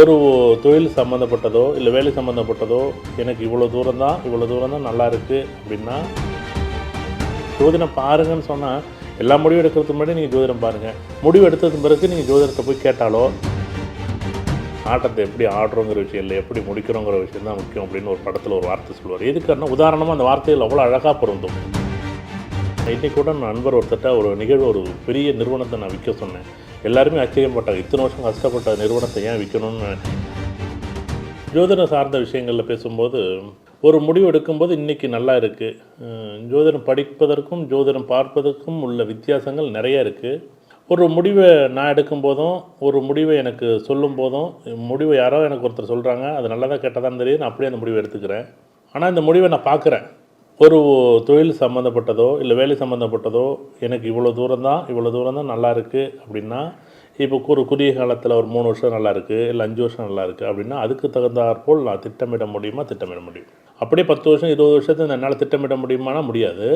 ஒரு தொழில் சம்மந்தப்பட்டதோ இல்லை வேலை சம்மந்தப்பட்டதோ எனக்கு இவ்வளோ தூரம் தான் இவ்வளோ தூரம் தான் நல்லா இருக்குது அப்படின்னா ஜோதிடம் பாருங்கன்னு சொன்னால் எல்லா முடிவு எடுக்கிறதுக்கு முன்னாடி நீங்கள் ஜோதிடம் பாருங்கள் முடிவு எடுத்ததுக்கு பிறகு நீங்கள் ஜோதிடத்தை போய் கேட்டாலோ ஆட்டத்தை எப்படி ஆடுறோங்கிற விஷயம் இல்லை எப்படி முடிக்கிறோங்கிற விஷயம் தான் முக்கியம் அப்படின்னு ஒரு படத்தில் ஒரு வார்த்தை சொல்லுவார். எதுக்குன்னா உதாரணமாக அந்த வார்த்தைகள் அவ்வளோ அழகாக பொருந்தும். இன்றைக்கி கூட நான் நண்பர் ஒருத்தட்ட ஒரு நிகழ்வு ஒரு பெரிய நிறுவனத்தை நான் விற்க சொன்னேன். எல்லாருமே ஆச்சரியப்பட்டாங்க. இத்தனை வருஷம் கஷ்டப்பட்ட நிறுவனத்தை ஏன் விற்கணும்னு ஜோதிடம் சார்ந்த விஷயங்களில் பேசும்போது ஒரு முடிவு எடுக்கும்போது இன்றைக்கி நல்லா இருக்குது ஜோதிடம் படிப்பதற்கும் ஜோதிடம் பார்ப்பதற்கும் உள்ள வித்தியாசங்கள் நிறைய இருக்குது ஒரு முடிவை நான் எடுக்கும் போதும் ஒரு முடிவை எனக்கு சொல்லும் போதும் முடிவை யாரோ எனக்கு ஒருத்தர் சொல்கிறாங்க அது நல்லதாக கெட்டதான்னு தெரியும் நான் அப்படியே அந்த முடிவை எடுத்துக்கிறேன். ஆனால் இந்த முடிவை நான் பார்க்குறேன். ஒரு தொழில் சம்மந்தப்பட்டதோ இல்லை வேலை சம்மந்தப்பட்டதோ எனக்கு இவ்வளோ தூரம் தான் இவ்வளோ தூரம் தான் நல்லா இருக்குது அப்படின்னா இப்போ ஒரு குறுகிய காலத்தில் ஒரு மூணு வருஷம் நல்லா இருக்குது இல்லை அஞ்சு வருஷம் நல்லா இருக்குது அப்படின்னா அதுக்கு தகுந்தாற்போல் நான் திட்டமிட முடியுமா? திட்டமிட முடியும். அப்படியே பத்து வருஷம் இருபது வருஷத்துக்கு என்னால் திட்டமிட முடியுமானா முடியாது.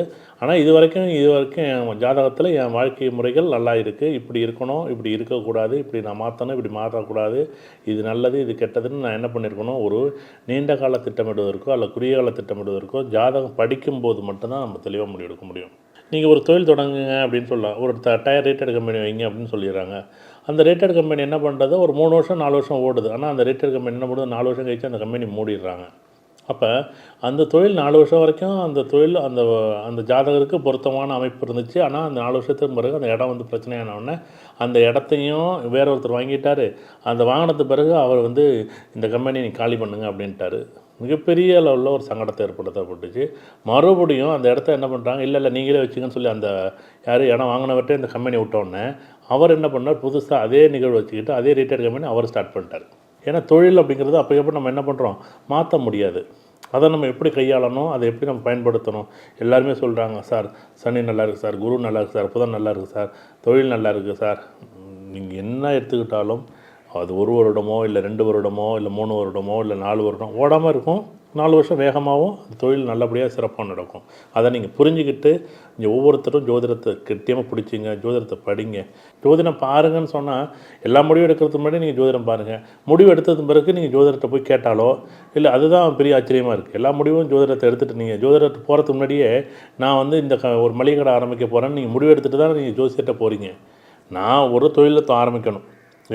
ஆனால் இது வரைக்கும் இது வரைக்கும் என் ஜாதகத்தில் என் வாழ்க்கை முறைகள் நல்லா இருக்குது இப்படி இருக்கணும் இப்படி இருக்கக்கூடாது இப்படி நான் மாற்றணும் இப்படி மாற்றக்கூடாது. இது நல்லது இது கெட்டதுன்னு நான் என்ன பண்ணியிருக்கணும் ஒரு நீண்ட கால திட்டமிடுவதற்கோ அல்ல குறுகிய கால திட்டமிடுவதற்கோ ஜாதகம் படிக்கும்போது மட்டும்தான் நம்ம தெளிவாக முடிவெடுக்க முடியும். நீங்கள் ஒரு தொழில் தொடங்குங்க அப்படின்னு சொல்லலாம் ஒரு ட டயர் ரேட்டட் கம்பெனி வைங்க அப்படின்னு சொல்லிடுறாங்க. அந்த ரேட்டட் கம்பெனி என்ன பண்ணுறது ஒரு மூணு வருஷம் நாலு வருஷம் ஓடுது. ஆனால் அந்த ரேட்டட் கம்பெனி என்ன பண்ணுது? நாலு வருஷம் கழிச்சு அந்த கம்பெனி மூடிடுறாங்க. அப்போ அந்த தொழில் நாலு வருஷம் வரைக்கும் அந்த தொழில் அந்த அந்த ஜாதகருக்கு பொருத்தமான அமைப்பு இருந்துச்சு. ஆனால் அந்த நாலு வருஷத்துக்கு பிறகு அந்த இடம் வந்து பிரச்சனையானவுடனே அந்த இடத்தையும் வேற ஒருத்தர் வாங்கிட்டார். அந்த வாங்கினது பிறகு அவர் வந்து இந்த கம்பெனி நீ காலி பண்ணுங்க அப்படின்ட்டாரு. மிகப்பெரிய அளவில் ஒரு சங்கடத்தை ஏற்படுத்தப்பட்டுச்சு. மறுபடியும் அந்த இடத்த என்ன பண்ணுறாங்க இல்லை இல்லை நீங்களே வச்சுங்கன்னு சொல்லி அந்த யார் இடம் வாங்கினவர்கிட்ட இந்த கம்பெனி விட்டோன்னே அவர் என்ன பண்ணார் புதுசாக அதே நிகழ்வு வச்சுக்கிட்டு அதே ரீட்டையர் கம்பெனி அவர் ஸ்டார்ட் பண்ணிட்டார். ஏன்னா தொழில் அப்படிங்கிறது அப்போ எப்போ நம்ம என்ன பண்ணுறோம்? மாற்ற முடியாது. அதை நம்ம எப்படி கையாளணும்? அதை எப்படி நம்ம பயன்படுத்தணும்? எல்லாருமே சொல்கிறாங்க சார் சனி நல்லா இருக்குது சார். குரு நல்லா இருக்குது சார். புதன் நல்லா இருக்குது சார். தொழில் நல்லா இருக்குது சார். நீங்கள் என்ன எடுத்துக்கிட்டாலும் அது ஒரு வருடமோ இல்லை ரெண்டு வருடமோ இல்லை மூணு வருடமோ இல்லை நாலு வருடம் ஓடாமல் இருக்கும். நாலு வருஷம் வேகமாகவும் அந்த தொழில் நல்லபடியாக சிறப்பாக நடக்கும். அதை நீங்கள் புரிஞ்சுக்கிட்டு இங்கே ஒவ்வொருத்தரும் ஜோதிடத்தை கெட்டியமாக பிடிச்சிங்க ஜோதிடத்தை படிங்க. ஜோதிடம் பாருங்கன்னு சொன்னால் எல்லா முடிவு எடுக்கிறதுக்கு முன்னாடி நீங்கள் ஜோதிடம் பாருங்கள் முடிவு எடுத்தது பிறகு நீங்கள் ஜோதிடத்தை போய் கேட்டாலோ இல்லை அதுதான் பெரிய ஆச்சரியமாக இருக்குது எல்லா முடிவும் ஜோதிடத்தை எடுத்துகிட்டு நீங்கள் ஜோதிடத்தை போகிறதுக்கு முன்னாடியே நான் வந்து இந்த க ஒரு மளிகை கடை ஆரம்பிக்க போகிறேன்னு நீங்கள் முடிவு எடுத்துகிட்டு தான் நீங்கள் ஜோசியத்தை போகிறீங்க நான் ஒரு தொழிலை ஆரம்பிக்கணும்.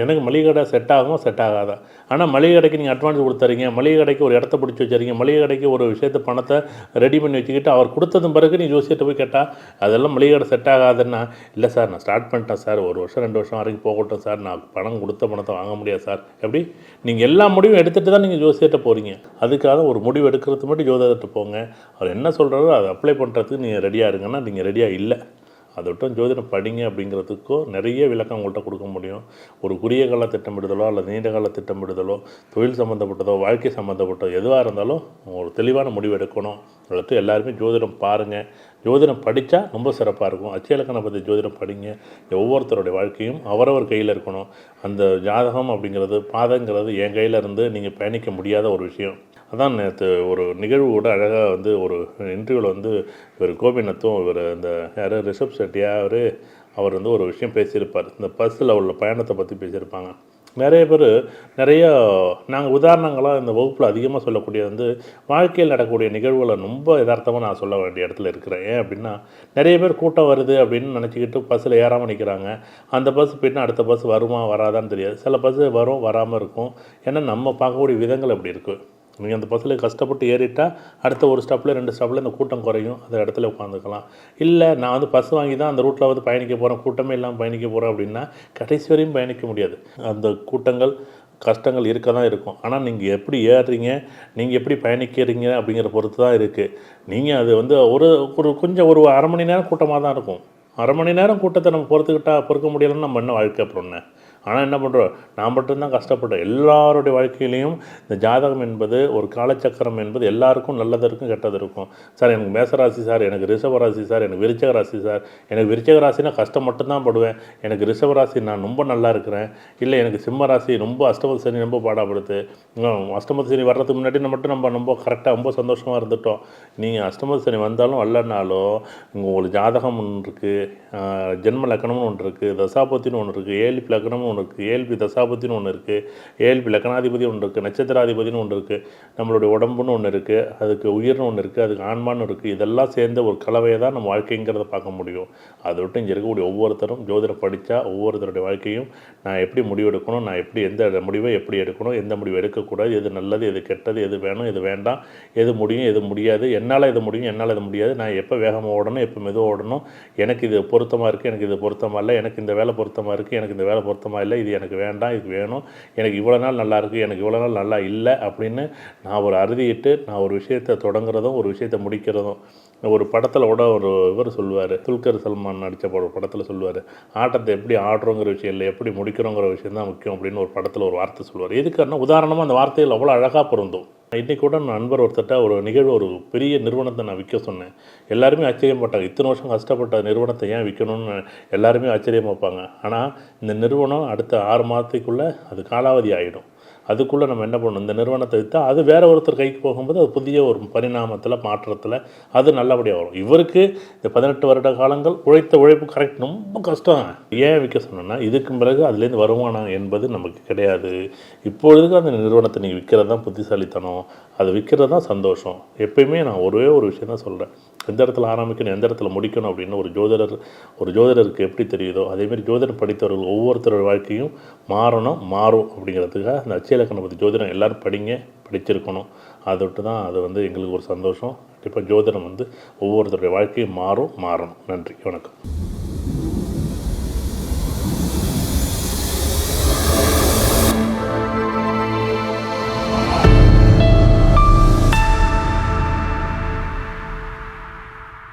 எனக்கு மளிகை கடை செட் ஆகும் செட் ஆகாதா? ஆனால் மளிகை கடைக்கு நீங்கள் அட்வான்ஸ் கொடுத்துறீங்க மளிகை கடைக்கு ஒரு இடத்த பிடிச்சி வச்சுறீங்க மளிகை கடைக்கு ஒரு விஷயத்தை பணத்தை ரெடி பண்ணி வச்சுக்கிட்டு அவர் கொடுத்ததும் பிறகு நீ ஜோசியத்தை போய் கேட்டால் அதெல்லாம் மளிகை கடை செட் ஆகாதுன்னா. இல்லை சார் நான் ஸ்டார்ட் பண்ணிட்டேன் சார். ஒரு வருஷம் ரெண்டு வருஷம் வரைக்கும் போகட்டும் சார். நான் பணம் கொடுத்த பணத்தை வாங்க முடியாது சார். எப்படி? நீங்கள் எல்லா முடிவும் எடுத்துகிட்டு தான் நீங்கள் ஜோசியத்தை போகிறீங்க அதுக்காக ஒரு முடிவு எடுக்கிறதுக்கு மட்டும் ஜோதிடத்தை போங்க. அவர் என்ன சொல்கிறாரோ அதை அப்ளை பண்ணுறதுக்கு நீங்கள் ரெடியாக இருங்கன்னா நீங்கள் ரெடியாக இல்லை. அதை விட்டும் ஜோதிடம் படிங்க அப்படிங்கிறதுக்கோ நிறைய விளக்கம் உங்கள்கிட்ட கொடுக்க முடியும். ஒரு குறுகிய கால திட்டமிடுதலோ அல்லது நீண்ட கால திட்டமிடுதலோ தொழில் சம்மந்தப்பட்டதோ வாழ்க்கை சம்மந்தப்பட்டதோ எதுவாக இருந்தாலும் ஒரு தெளிவான முடிவு எடுக்கணும். அடுத்து எல்லாருமே ஜோதிடம் பாருங்கள் ஜோதிடம் படித்தா ரொம்ப சிறப்பாக இருக்கும். அச்சலக்கணை பற்றி ஜோதிடம் படிங்க. ஒவ்வொருத்தருடைய வாழ்க்கையும் அவரவர் கையில் இருக்கணும். அந்த ஜாதகம் அப்படிங்கிறது பாதங்கிறது என் கையில் இருந்து நீங்கள் பயணிக்க முடியாத ஒரு விஷயம். அதான் நேற்று ஒரு நிகழ்வு கூட அழகாக வந்து ஒரு இன்டர்வியூவில் வந்து இவர் கோபிநாத்தும் இவர் இந்த யார் ரிஷப் செட்டியாக அவர் அவர் வந்து ஒரு விஷயம் பேசியிருப்பார். இந்த பஸ்ஸில் உள்ள பயணத்தை பற்றி பேசியிருப்பாங்க. நிறைய பேர் நிறைய நாங்கள் உதாரணங்களாக இந்த வகுப்பில் அதிகமாக சொல்லக்கூடிய வந்து வாழ்க்கையில் நடக்கக்கூடிய நிகழ்வுகளை ரொம்ப யதார்த்தமாக நான் சொல்ல வேண்டிய இடத்துல இருக்கிறேன். ஏன் அப்படின்னா நிறைய பேர் கூட்டம் வருது அப்படின்னு நினச்சிக்கிட்டு பஸ்ஸில் ஏறாமல் நிற்கிறாங்க அந்த பஸ் பின்னா அடுத்த பஸ் வருமா வராதான்னு தெரியாது. சில பஸ் வரும் வராமல் இருக்கும். ஏன்னா நம்ம பார்க்கக்கூடிய விதங்கள் அப்படி இருக்குது நீங்கள் அந்த பஸ்ஸில் கஷ்டப்பட்டு ஏறிட்டால் அடுத்த ஒரு ஸ்டாப்பில் ரெண்டு ஸ்டாப்பில் இந்த கூட்டம் குறையும். அந்த இடத்துல உட்காந்துக்கலாம் இல்லை நான் வந்து பஸ் வாங்கி தான் அந்த ரூட்டில் வந்து பயணிக்க போகிறேன் கூட்டமே இல்லாமல் பயணிக்க போகிறேன் அப்படின்னா கடைசி வரையும் பயணிக்க முடியாது. அந்த கூட்டங்கள் கஷ்டங்கள் இருக்க தான் இருக்கும். ஆனால் நீங்கள் எப்படி ஏறுறீங்க நீங்கள் எப்படி பயணிக்கிறீங்க அப்படிங்கிற பொறுத்து தான் இருக்குது நீங்கள் அது வந்து ஒரு ஒரு கொஞ்சம் ஒரு அரை மணி நேரம் கூட்டமாக தான் இருக்கும். அரை மணி நேரம் கூட்டத்தை நம்ம பொறுத்துக்கிட்டா பொறுக்க முடியலைன்னு நம்ம என்ன வாழ்க்கை அப்புறம் என்ன? ஆனால் என்ன பண்ணுறோம் நான் மட்டும்தான் கஷ்டப்பட்டேன். எல்லாருடைய வாழ்க்கையிலையும் இந்த ஜாதகம் என்பது ஒரு காலச்சக்கரம் என்பது எல்லாருக்கும் நல்லது இருக்கும் கெட்டது இருக்கும். சார் எனக்கு மேசராசி சார் எனக்கு ரிஷபராசி சார் எனக்கு விருச்சக ராசி சார். எனக்கு விருச்சக ராசினா கஷ்டம் மட்டும்தான் படுவேன். எனக்கு ரிஷபராசி நான் ரொம்ப நல்லா இருக்கிறேன். இல்லை எனக்கு சிம்ம ராசி ரொம்ப அஷ்டமத சனி ரொம்ப பாடாப்படுது. அஷ்டமத சனி வர்றதுக்கு முன்னாடி நம்ம மட்டும் நம்ம ரொம்ப கரெக்டாக ரொம்ப சந்தோஷமாக இருந்துட்டோம். நீங்கள் அஷ்டமத சனி வந்தாலும் வரலனாலும் உங்களுக்கு ஜாதகம் ஒன்று இருக்குது ஜென்ம லக்கணம்னு ஒன்று இருக்குது தசாபத்தின்னு ஒன்று இருக்குது ஏழு லக்கணம்னு ஒன்று இருக்குது ஏல்பி தசாபதினு ஒன்று இருக்குது ஏல்பி லக்கணாதிபதி ஒன்று இருக்குது நட்சத்திராதிபதினு ஒன்று இருக்குது நம்மளுடைய உடம்புன்னு ஒன்று இருக்குது அதுக்கு உயிர்னு ஒன்று இருக்குது அதுக்கு ஆன்மான்னு இருக்குது இதெல்லாம் சேர்ந்த ஒரு கலவையை தான் நம்ம வாழ்க்கைங்கிறத பார்க்க முடியும். அதை விட்டு இங்கே இருக்கக்கூடிய ஒவ்வொருத்தரும் ஜோதிடம் படித்தா ஒவ்வொருத்தருடைய வாழ்க்கையும் நான் எப்படி முடிவு எடுக்கணும் நான் எப்படி எந்த முடிவை எப்படி எடுக்கணும் எந்த முடிவு எடுக்கக்கூடாது எது நல்லது எது கெட்டது எது வேணும் எது வேண்டாம் எது முடியும் எது முடியாது என்னால் எது முடியும் என்னால் இது முடியாது நான் எப்போ வேகமாக ஓடணும் எப்போ மெதுவாக ஓடணும் எனக்கு இது பொருத்தமாக இருக்குது எனக்கு இது பொருத்தமாக இல்லை எனக்கு இந்த வேலை பொருத்தமாக இருக்குது எனக்கு இந்த வேலை பொருத்தமாக இல்லை இது எனக்கு வேண்டாம் இது வேணும் எனக்கு இவ்வளோ நாள் நல்லா இருக்குது எனக்கு இவ்வளோ நாள் நல்லா இல்லை அப்படின்னு நான் ஒரு அறுதியிட்டு நான் ஒரு விஷயத்தை தொடங்குறதும் ஒரு விஷயத்தை முடிக்கிறதும் ஒரு படத்தில் கூட ஒரு இவர் சொல்லுவார் துல்கர் சல்மான் நடித்த ஒரு படத்தில் சொல்லுவார் ஆட்டத்தை எப்படி ஆடுறோங்கிற விஷயம் இல்லை எப்படி முடிக்கிறோங்கிற விஷயம் தான் முக்கியம் அப்படின்னு ஒரு படத்தில் ஒரு வார்த்தை சொல்லுவார். எதுக்குன்னா உதாரணமாக அந்த வார்த்தைகள் அவ்வளோ அழகாக பொருந்தும். இன்றைக்கு கூட நான் நண்பர் ஒருத்தட்ட ஒரு நிகழ்வு ஒரு பெரிய நிறுவனத்தை நான் விற்க சொன்னேன். எல்லாருமே ஆச்சரியப்பட்டாங்க. இத்தனை வருஷம் கஷ்டப்பட்ட நிறுவனத்தை ஏன் விற்கணும்னு எல்லாருமே ஆச்சரியமாக வைப்பாங்க ஆனால் இந்த நிறுவனம் அடுத்த ஆறு மாதத்துக்குள்ளே அது காலாவதி ஆகிடும் அதுக்குள்ளே நம்ம என்ன பண்ணணும்? இந்த நிறுவனத்தை விற்றா அது வேற ஒருத்தர் கைக்கு போகும்போது அது புதிய ஒரு பரிணாமத்தில் மாற்றத்தில் அது நல்லபடியாக வரும். இவருக்கு இந்த பதினெட்டு வருட காலங்கள் உழைத்த உழைப்பு கரெக்ட் ரொம்ப கஷ்டம். ஏன் விற்க சொன்னேன்னா இதுக்கு பிறகு அதுலேருந்து வருமானம் என்பது நமக்கு கிடையாது. இப்பொழுதுக்கு அந்த நிறுவனத்தை நீங்கள் விற்கிறது தான் புத்திசாலித்தனம். அது விற்கிறது தான் சந்தோஷம். எப்பயுமே நான் ஒரே ஒரு விஷயம் தான் சொல்கிறேன் எந்த இடத்துல ஆரம்பிக்கணும் எந்த இடத்துல முடிக்கணும் அப்படின்னு ஒரு ஜோதிடர் ஒரு ஜோதிடருக்கு எப்படி தெரியுதோ அதேமாரி ஜோதிடம் படித்தவர்கள் ஒவ்வொருத்தரோட வாழ்க்கையும் மாறணும் மாறும் அப்படிங்கிறதுக்காக அந்த அச்சியலக்கணம் பற்றி ஜோதிடம் எல்லோரும் படிங்க படிச்சிருக்கணும். அதை விட்டு தான் அது வந்து எங்களுக்கு ஒரு சந்தோஷம். கண்டிப்பாக ஜோதிடம் வந்து ஒவ்வொருத்தருடைய வாழ்க்கையும் மாறும் மாறணும். நன்றி வணக்கம்.